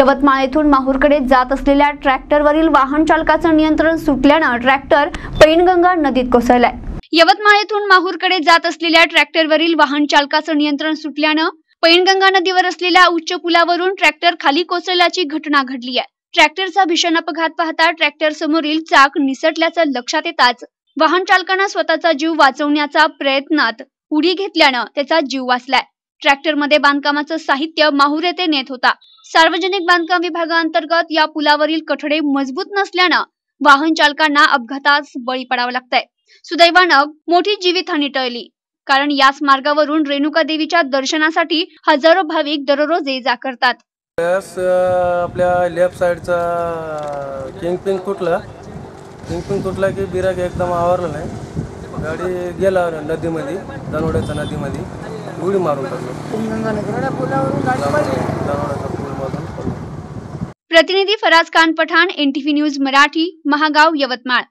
यवतमाळ येथून माहूरकडे जात असलेल्या ट्रॅक्टरवरील वाहन चालकाचं नियंत्रण सुटल्यानं ट्रॅक्टर पैनगंगा नदीत कोसळलाय. यवतमाळ येथून माहूरकडे जात असलेल्या ट्रॅक्टरवरील वाहन चालकाचं नियंत्रण सुटल्यानं पैनगंगा नदीवर असलेल्या उच्च पुलावरून ट्रॅक्टर खाली कोसळल्याची घटना घडली आहे. ट्रॅक्टरचा भीषण अपघात पाहता ट्रॅक्टर समोरील चाक निसटल्याचं लक्षात येताच वाहन चालकानं स्वतःचा जीव वाचवण्याचा प्रयत्नात उडी घेतल्यानं त्याचा जीव वाचलाय. ट्रॅक्टरमध्ये बांधकामाचं साहित्य माहूर येथे नेत होता. सार्वजनिक बांधकाम विभागाअंतर्गत या पुलावरील कठडे मजबूत नसल्यानं वाहन चालकांना अपघातास बळी पडावं लागतंय. सुदैवानं मोठी जीवितहानी टळली. कारण याच मार्गावरून रेणुका देवीच्या दर्शनासाठी हजारो भाविक दररोज ये जा करतात. आपल्या लेफ्ट साईडचा किंग तुटला. किंग तुटला की बिराग एकदम आवरला नाही. गाडी गेला नदीमध्ये दनवड्याच्या नदीमध्ये. उडी मारून प्रतिनिधी फराज खान पठाण एनटीव्ही न्यूज मराठी महागाव यवतमाळ.